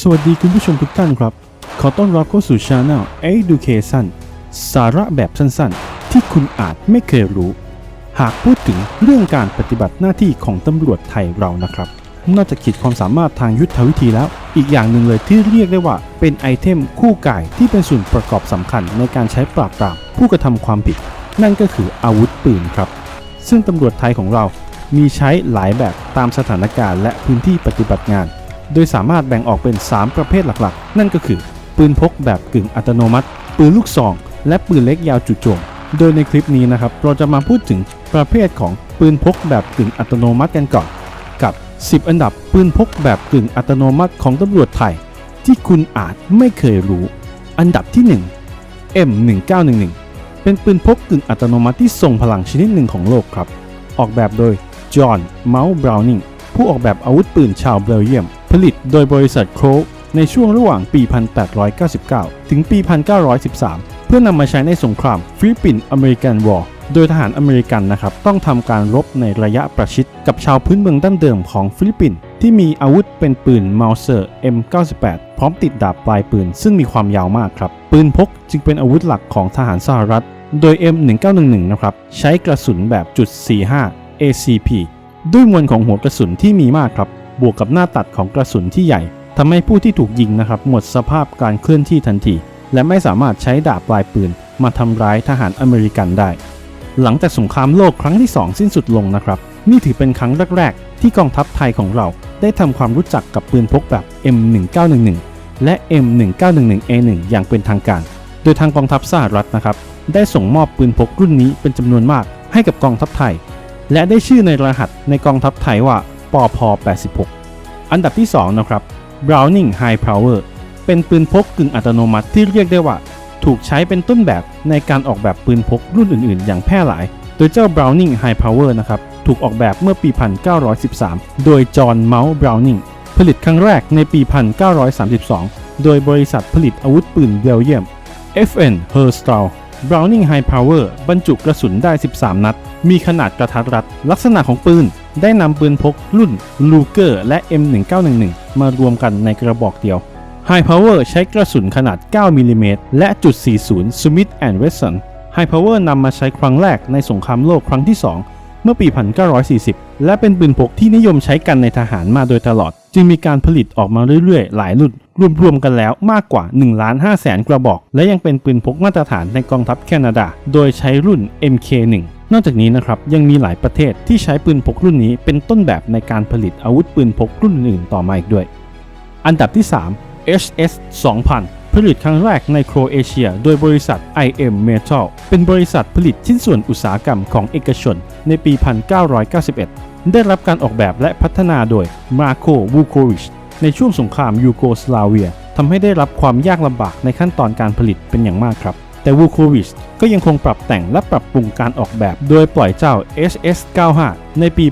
สวัสดีคุณผู้ชมทุกท่านครับ ขอต้อนรับเข้าสู่ช anel Education สาระแบบสั้นๆ ที่คุณอาจไม่เคยรู้ หากพูดถึงเรื่องการปฏิบัติหน้าที่ของตำรวจไทยเรานะครับ นอกจากขีดความสามารถทางยุทธวิธีแล้ว อีกอย่างหนึ่งเลยที่เรียกได้ว่าเป็นไอเทมคู่กายที่เป็นส่วนประกอบสำคัญในการใช้ปราบปรามผู้กระทำความผิด นั่นก็คืออาวุธปืนครับ ซึ่งตำรวจไทยของเรามีใช้หลายแบบตามสถานการณ์และพื้นที่ปฏิบัติงาน โดยสามารถแบ่งออกเป็น 3 ประเภทหลักๆ นั่นก็คือ ปืนพกแบบกึ่งอัตโนมัติ ปืนลูกซอง และปืนเล็กยาวจุดโจม โดยในคลิปนี้นะครับเราจะมาพูดถึงประเภทของปืนพกแบบกึ่งอัตโนมัติกันก่อน กับ 10 อันดับปืนพกแบบกึ่งอัตโนมัติของตำรวจไทย ที่คุณอาจไม่เคยรู้ อันดับที่ 1 M1911 เป็นปืนพกกึ่งอัตโนมัติที่ทรงพลังชนิดหนึ่งของโลกครับ ออกแบบโดยจอห์นเมาส์บราวนิงผู้ออกแบบอาวุธปืนชาวเบลเยียม ลิตโดยบริษัทโครในช่วงระหว่างปี 1899 ถึงปี 1913 เพื่อนำมาใช้ในสงครามฟิลิปปินส์อเมริกันวอร์โดยทหารอเมริกันนะครับต้องทำการรบในระยะประชิดกับชาวพื้นเมืองดั้งเดิมของฟิลิปปินส์ที่มีอาวุธเป็นปืนเมาเซอร์ M98 พร้อมติดดาบปลายปืน ซึ่งมีความยาวมากครับ ปืนพกจึงเป็นอาวุธหลักของทหารสหรัฐ โดย M1911 นะครับใช้กระสุนแบบจุด45 ACP ด้วยมวลของหัวกระสุนที่มีมากครับ บวกกับหน้าตัดของกระสุนที่ใหญ่ทำให้ผู้ที่ถูกยิงนะครับหมดสภาพการเคลื่อนที่ทันที และไม่สามารถใช้ดาบปลายปืน มาทำร้ายทหารอเมริกันได้ หลังจากสงครามโลกครั้งที่ 2 สิ้นสุดลงนะครับ นี่ถือเป็นครั้งแรกๆ ที่กองทัพไทยของเราได้ทำความรู้จักกับปืนพกแบบ M1911 และ M1911A1 อย่างเป็นทางการ โดยทางกองทัพสหรัฐนะครับได้ส่งมอบปืนพกรุ่นนี้เป็นจำนวนมากให้กับกองทัพไทย และได้ชื่อในรหัสในกองทัพไทยว่า ปพ86 อันดับที่ 2 นะครับ Browning High Power เป็นปืนพกกึ่งอัตโนมัติที่เรียกได้ว่า ถูกใช้เป็นต้นแบบในการออกแบบปืนพกรุ่นอื่นๆ อย่างแพร่หลาย โดยเจ้า Browning High Power นะครับ ถูกออกแบบเมื่อปี 1913 โดยจอห์นเมาส์บราวนิงผลิตครั้งแรกในปี 1932 โดยบริษัทผลิตอาวุธปืนเบลเยียม FN h e r s t a l Browning High Power บรรจุกระสุนได้ 13 นัด มีขนาดกระทัดรัด ลักษณะของปืน ได้นำปืนพกรุ่น Luger และ M1911 มารวมกันในกระบอกเดียว High Power ใช้กระสุนขนาด 9มิลลิเมตรและจุด40 Smith Wesson High Power นำมาใช้ครั้งแรกในสงครามโลกครั้งที่ 2 เมื่อปี 1940 และเป็นปืนพกที่นิยมใช้กันในทหารมาโดยตลอด จึงมีการผลิตออกมาเรื่อยๆ หลายรุ่น รวมๆกันแล้วมากกว่า1ล้าน5แสนกระบอก และยังเป็นปืนพกมาตรฐานในกองทัพแคนาดา โดยใช้รุ่น MK1 นอกจากนี้นะครับยังมีหลายประเทศที่ใช้ปืนพกรุ่นนี้เป็นต้นแบบในการผลิตอาวุธปืนพกรุ่นอื่นต่อมาอีกด้วย อันดับที่ 3 HS 2000 ผลิตครั้งแรกในโครเอเชีย โดยบริษัท IM Metal เป็นบริษัทผลิตชิ้นส่วนอุตสาหกรรมของเอกชน ในปี 1991 ได้รับการออกแบบและพัฒนาโดยมาโควูโควิชในช่วงสงครามยูโกสลาเวียทำให้ได้รับความยากลำบากในขั้นตอนการผลิตเป็นอย่างมากครับ แต่วูโควิชก็ยังคงปรับแต่งและปรับปรุงการออกแบบ โดยปล่อยเจ้า HS 95 ในปี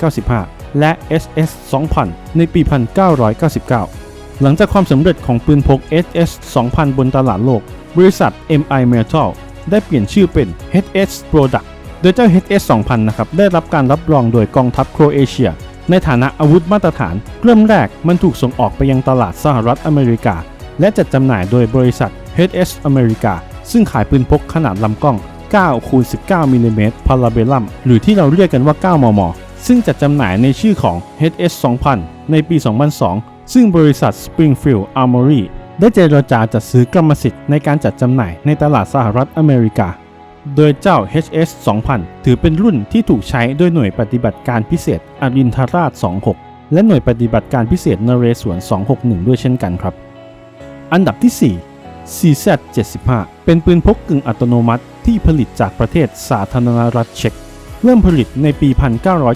1995 และ SS 2000 ในปี 1999 หลังจากความสำเร็จของปืนพก HS 2000 บนตลาดโลก บริษัท MI Metal ได้เปลี่ยนชื่อเป็น HS Product โดยเจ้า HS 2000 นะครับ ได้รับการรับรองโดยกองทัพโครเอเชีย ในฐานะอาวุธมาตรฐาน เริ่มแรกมันถูกส่งออกไปยังตลาดสหรัฐอเมริกา และจัดจำหน่ายโดยบริษัท HS America ซึ่งขายปืนพกขนาดลำกล้อง 9 คูณ 19มิลลิเมตรพาราเบลัม หรือที่เราเรียกกันว่า 9 มม ซึ่งจัดจำหน่ายในชื่อของ HS 2000 ในปี 2002 ซึ่งบริษัท Springfield Armory ได้เจรจาจัดซื้อกรรมสิทธิ์ในการจัดจำหน่ายในตลาดสหรัฐอเมริกา โดยเจ้า HS 2000 ถือเป็นรุ่นที่ถูกใช้โดยหน่วยปฏิบัติการพิเศษอรินทราช 26 และหน่วยปฏิบัติการพิเศษนเรศวร 261 ด้วยเช่นกันครับ อันดับที่ 4 CZ75 เป็นปืนพกกึ่งอัตโนมัติที่ผลิตจากประเทศสาธารณรัฐเช็ก เริ่มผลิตในปี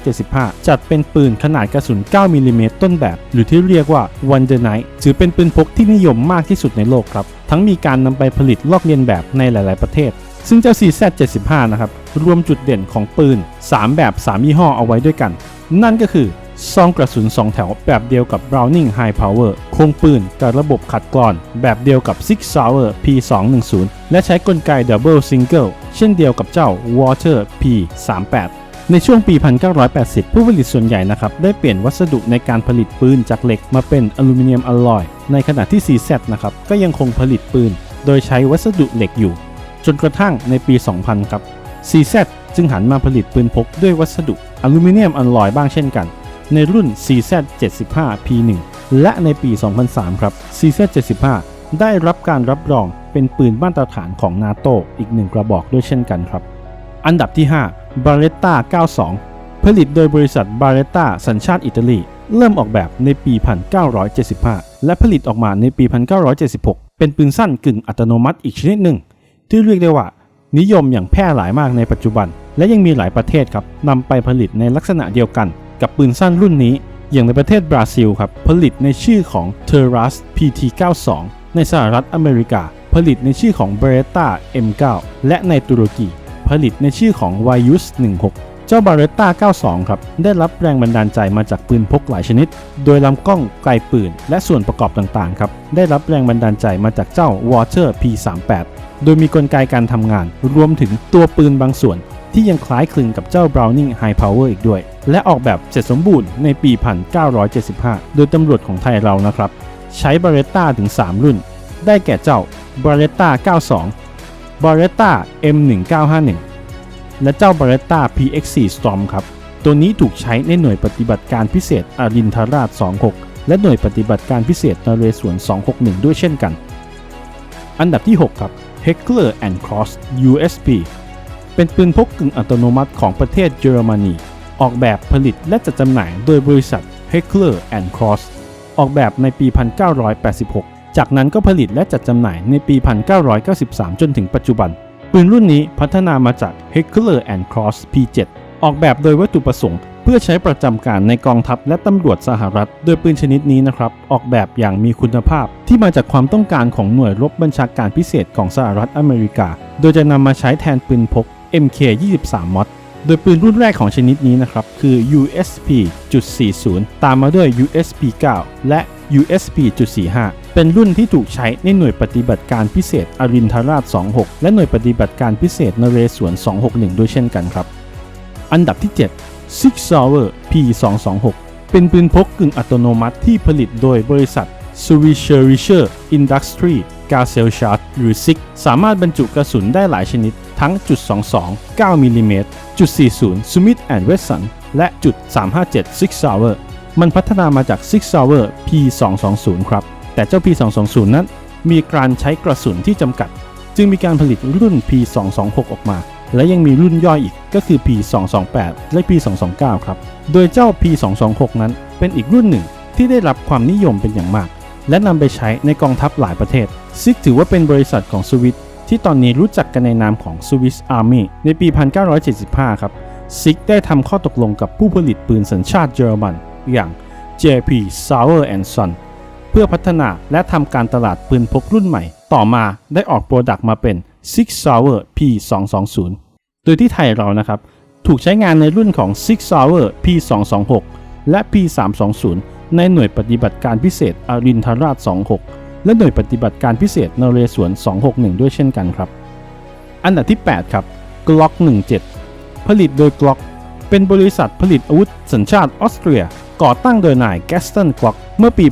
1975 จัดเป็นปืนขนาดกระสุน 9 มิลลิเมตรต้นแบบ หรือที่เรียกว่า Wonder Night ถือเป็นปืนพกที่นิยมมากที่สุดในโลกครับ ทั้งมีการนำไปผลิตลอกเลียนแบบในหลาย ๆ ประเทศ ซึ่งเจ้า CZ75 นะครับ รวมจุดเด่นของปืน 3 แบบ 3 ยี่ห้อเอาไว้ด้วยกัน นั่นก็คือ ซองกระสุน 2 แถวแบบเดียวกับ Browning High Power โครงปืนกับระบบขัดกรอน แบบเดียวกับ Six Sauer P210 และใช้กลไก Double Single เช่นเดียวกับเจ้า Water P38 ในช่วงปี 1980 ผู้ผลิตส่วนใหญ่นะครับ ได้เปลี่ยนวัสดุในการผลิตปืนจากเหล็กมาเป็นอลูมิเนียมอลลอย ในขณะที่ CZ นะครับ ก็ยังคงผลิตปืน โดยใช้วัสดุเหล็กอยู่ จนกระทั่งในปี 2000 ครับ CZ จึงหันมาผลิตปืนพกด้วยวัสดุอลูมิเนียมอลลอยบ้างเช่นกัน ในรุ่น CZ 75 P1 และในปี 2003 ครับ CZ 75 ได้รับการรับรองเป็นปืนมาตรฐานของนาโตอีกหนึ่งกระบอกด้วยเช่นกันครับ อันดับที่ 5 b a r r e t t a 92 ผลิตโดยบริษัท b a r r e t t a สัญชาติอิตาลี เริ่มออกแบบในปี 1975 และผลิตออกมาในปี 1976 เป็นปืนสั้นกึ่งอัตโนมัติอีกชนิดหนึ่ง ที่เรียกได้ว่า นิยมอย่างแพร่หลายมากในปัจจุบัน และยังมีหลายประเทศครับนำไปผลิตในลักษณะเดียวกัน กับปืนสั้นรุ่นนี้ อย่างในประเทศบราซิลครับผลิตในชื่อของ Terras PT92 ในสหรัฐอเมริกา ผลิตในชื่อของ Beretta M9 และในตุรกีผลิตในชื่อของ Vayus 16 เจ้า Beretta 92 ครับ ได้รับแรงบันดาลใจมาจากปืนพกหลายชนิด โดยลำกล้องไกลปืน และส่วนประกอบต่างๆครับ ได้รับแรงบันดาลใจมาจากเจ้า Water P38 โดยมีกลไกการทำงาน รวมถึงตัวปืนบางส่วน ที่ยังคล้ายคลึงกับเจ้า Browning High Power อีกด้วย และออกแบบเสร็จสมบูรณ์ในปี 1975 โดยตำรวจของไทยเรานะครับ ใช้ Beretta ถึง 3 รุ่น ได้แก่เจ้า Beretta 92 Beretta M1951 และเจ้า Beretta PX4 Storm ครับ ตัวนี้ถูกใช้ในหน่วยปฏิบัติการพิเศษอารินทราช 26 และหน่วยปฏิบัติการพิเศษนเรศวร261 ด้วยเช่นกัน อันดับที่ 6 ครับ Heckler and Cross USP เป็นปืนพกกึ่งอัตโนมัติของประเทศเยอรมนี ออกแบบผลิตและจัดจำหน่ายโดยบริษัท Heckler Cross ออกแบบในปี 1986 จากนั้นก็ผลิตและจัดจำหน่ายในปี 1993 จนถึงปัจจุบัน ปืนรุ่นนี้พัฒนามาจาก Heckler Cross P7 ออกแบบโดยวัตถุประสงค์ เพื่อใช้ประจำการในกองทัพและตำรวจสหรัฐ โดยปืนชนิดนี้นะครับ ออกแบบอย่างมีคุณภาพ ที่มาจากความต้องการของหน่วยรบบัญชาการพิเศษของสหรัฐอเมริกา โดยจะนำมาใช้แทนปืนพก MK23 มอดโดยปืนรุ่นแรกของชนิดนี้นะครับ คือ USP.40 ตามมาด้วย USP9 และ USP.45 เป็นรุ่นที่ถูกใช้ในหน่วยปฏิบัติการพิเศษอรินทราช 26 และหน่วยปฏิบัติการพิเศษนเรศวร 261 ด้วยเช่นกันครับ อันดับที่ 7 Six Sauer P226 เป็นปืนพกกึ่งอัตโนมัติที่ผลิตโดยบริษัท s w i s h e r i s h e r Industry g a s e l s h a r t หรือ SIG สามารถบรรจุกระสุนได้หลายชนิด ทั้งจุด22 9มิลลิเมตรจุด40 Smith Wesson และจุด357 Six Sauer มันพัฒนามาจาก Six Sauer P220 ครับ แต่เจ้า P220 นั้น มีการใช้กระสุนที่จำกัด จึงมีการผลิตรุ่น P226 ออกมา และยังมีรุ่นย่อยอีกก็คือ P228 และ P229 ครับ โดยเจ้า P226 นั้นเป็นอีกรุ่นหนึ่งที่ได้รับความนิยมเป็นอย่างมาก และนำไปใช้ในกองทัพหลายประเทศ ซิกถือว่าเป็นบริษัทของสวิต ที่ตอนนี้รู้จักกันในนามของ Swiss Army ในปี 1975 ครับซิกได้ทำข้อตกลงกับผู้ผลิตปืนสัญชาติเยอรมันอย่าง JP Sauer Son เพื่อพัฒนาและทำการตลาดปืนพกรุ่นใหม่ ต่อมาได้ออกโปรดักต์มาเป็น Six Sauer P220 โดยที่ไทยเรานะครับ ถูกใช้งานในรุ่นของ Six Sauer P226 และ P320 ในหน่วยปฏิบัติการพิเศษอรินทราช 26 และหน่วยปฏิบัติการพิเศษนเรศวร 261 ด้วยเช่นกันครับ อันดับที่ 8 ครับ Glock 17 ผลิตโดย Glock เป็นบริษัทผลิตอาวุธสัญชาติออสเตรีย ก่อตั้งโดยนายแกสตันกล็อกเมื่อปี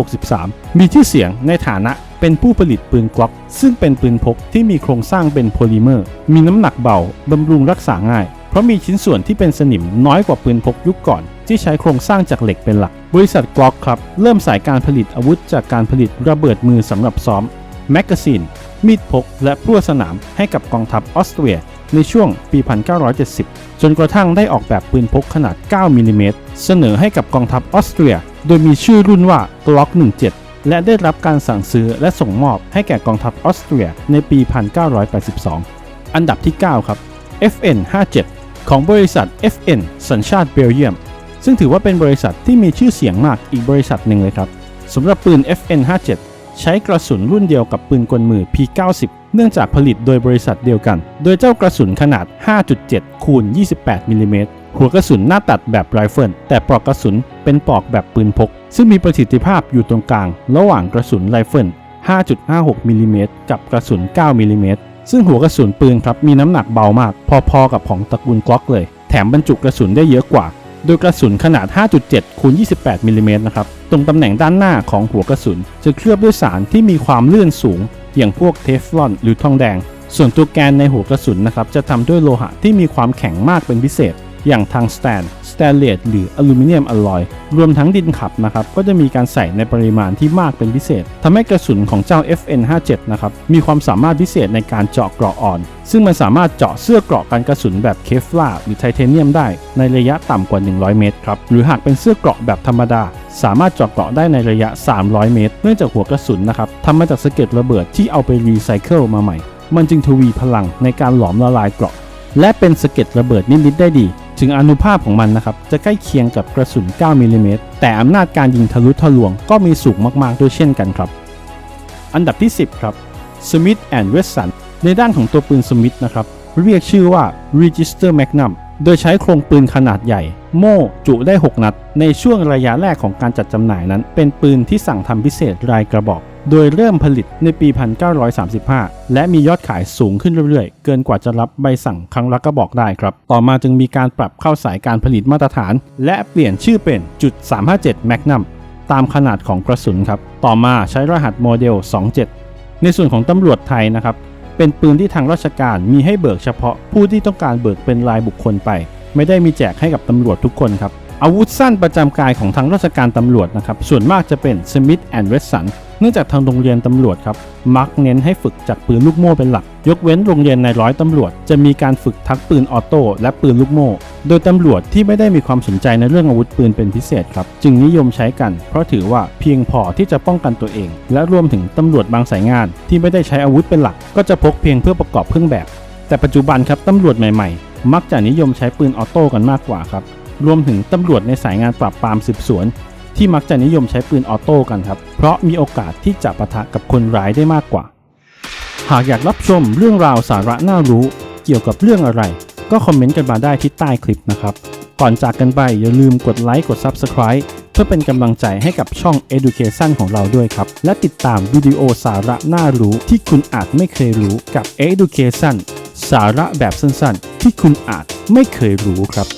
1963 มีชื่อเสียงในฐานะเป็นผู้ผลิตปืนกล็อก ซึ่งเป็นปืนพกที่มีโครงสร้างเป็นโพลิเมอร์ มีน้ำหนักเบา บำรุงรักษาง่าย เพราะมีชิ้นส่วนที่เป็นสนิมน้อยกว่าปืนพกยุคก่อน ที่ใช้โครงสร้างจากเหล็กเป็นหลัก บริษัทกล็อกครับ เริ่มสายการผลิตอาวุธจากการผลิตระเบิดมือสำหรับซ้อม แมกกาซีน มีดพก และพลั่วสนามให้กับกองทัพออสเตรีย ในช่วงปี 1970 จนกระทั่งได้ออกแบบปืนพกขนาด 9มิลลิเมตรเสนอให้กับกองทัพออสเตรีย โดยมีชื่อรุ่นว่า Glock 17 และได้รับการสั่งซื้อและส่งมอบให้แก่กองทัพออสเตรียในปี 1982 อันดับที่ 9 ครับ FN 57ของบริษัท FN สัญชาติเบลเยียม ซึ่งถือว่าเป็นบริษัทที่มีชื่อเสียงมากอีกบริษัทหนึ่งเลยครับสำหรับปืน FN 57 ใช้กระสุนรุ่นเดียวกับปืนกลมือ P90 เนื่องจากผลิตโดยบริษัทเดียวกัน โดยเจ้ากระสุนขนาด 5.7 คูณ 28 มิลลิเมตร หัวกระสุนหน้าตัดแบบไรเฟิล แต่ปลอกกระสุนเป็นปลอกแบบปืนพก ซึ่งมีประสิทธิภาพอยู่ตรงกลาง ระหว่างกระสุนไรเฟิล 5.56 มิลลิเมตรกับกระสุน 9 มิลลิเมตร ซึ่งหัวกระสุนปืนครับมีน้ำหนักเบามาก พอๆกับของตระกูลกล็อกเลย แถมบรรจุกระสุนได้เยอะกว่า โดยกระสุนขนาด 5.7 คูณ 28 มิลลิเมตรนะครับ ตรงตำแหน่งด้านหน้าของหัวกระสุน จะเคลือบด้วยสารที่มีความลื่นสูง อย่างพวกเทฟลอนหรือทองแดง ส่วนตัวแกนในหัวกระสุนนะครับ จะทำด้วยโลหะที่มีความแข็งมากเป็นพิเศษ อย่างทางสแตนสแตนเลสหรืออลูมิเนียมอลลอย รวมทั้งดินขับนะครับก็จะมีการใส่ในปริมาณที่มากเป็นพิเศษทำให้กระสุนของเจ้า FN57 นะครับมีความสามารถพิเศษในการเจาะเกราะอ่อน ซึ่งมันสามารถเจาะเสื้อเกราะกันกระสุนแบบเคฟลาหรือไทเทเนียมได้ในระยะต่ำกว่า 100 เมตรครับหรือหากเป็นเสื้อเกราะแบบธรรมดา สามารถเจาะเกราะได้ในระยะ 300 เมตร เนื่องจากหัวกระสุนนะครับทำมาจากสะเก็ดระเบิดที่เอาไปรีไซเคิลมาใหม่ มันจึงทวีพลังในการหลอมละลายเกราะและเป็นสะเก็ดระเบิดนิดๆได้ดี ถึงอนุภาพของมันนะครับจะใกล้เคียงกับกระสุน 9 มิลลิเมตรแต่อำนาจการยิงทะลุทะลวงก็มีสูงมากๆด้วยเช่นกันครับ อันดับที่ 10 ครับ Smith Wesson ในด้านของตัวปืน Smith นะครับเรียกชื่อว่า Register Magnum โดยใช้โครงปืนขนาดใหญ่ โม่จุได้ 6 นัด ในช่วงระยะแรกของการจัดจำหน่ายนั้น เป็นปืนที่สั่งทำพิเศษรายกระบอก โดยเริ่มผลิตในปี 1935 และมียอดขายสูงขึ้นเรื่อยๆ เกินกว่าจะรับใบสั่งครั้งละกระบอกได้ครับ ต่อมาจึงมีการปรับเข้าสายการผลิตมาตรฐาน และเปลี่ยนชื่อเป็นจุด357 Magnum ตามขนาดของกระสุนครับ ต่อมาใช้รหัสโมเดล 27 ในส่วนของตำรวจไทยนะครับ เป็นปืนที่ทางราชการมีให้เบิกเฉพาะผู้ที่ต้องการเบิกเป็นรายบุคคลไป ไม่ได้มีแจกให้กับตำรวจทุกคนครับอาวุธสั้นประจำกายของทางราชการตำรวจนะครับ ส่วนมากจะเป็น Smith Wesson เนื่องจากทางโรงเรียนตำรวจครับมักเน้นให้ฝึกจากปืนลูกโม่เป็นหลัก ยกเว้นโรงเรียนในร้อยตำรวจ จะมีการฝึกทักปืนออโต้และปืนลูกโม่ โดยตำรวจที่ไม่ได้มีความสนใจในเรื่องอาวุธปืนเป็นพิเศษครับ จึงนิยมใช้กัน เพราะถือว่าเพียงพอที่จะป้องกันตัวเอง และรวมถึงตำรวจบางสายงาน ที่ไม่ได้ใช้อาวุธเป็นหลัก ก็จะพกเพียงเพื่อประกอบเครื่องแบบ แต่ปัจจุบันครับตำรวจใหม่ๆ มักจะนิยมใช้ปืนออโต้กันมากกว่าครับรวมถึงตำรวจในสายงานปราบปรามสืบสวน ที่มักจะนิยมใช้ปืนออโต้กันครับ เพราะมีโอกาสที่จะปะทะกับคนร้ายได้มากกว่า หากอยากรับชมเรื่องราวสาระน่ารู้ เกี่ยวกับเรื่องอะไร ก็คอมเมนต์กันมาได้ที่ใต้คลิปนะครับ ก่อนจากกันไปอย่าลืมกดไลค์กด Subscribe เพื่อเป็นกำลังใจให้กับช่อง Education ของเราด้วยครับ และติดตามวิดีโอสาระน่ารู้ที่คุณอาจไม่เคยรู้กับ Education สาระแบบสั้นๆ ที่คุณอาจไม่เคยรู้ครับ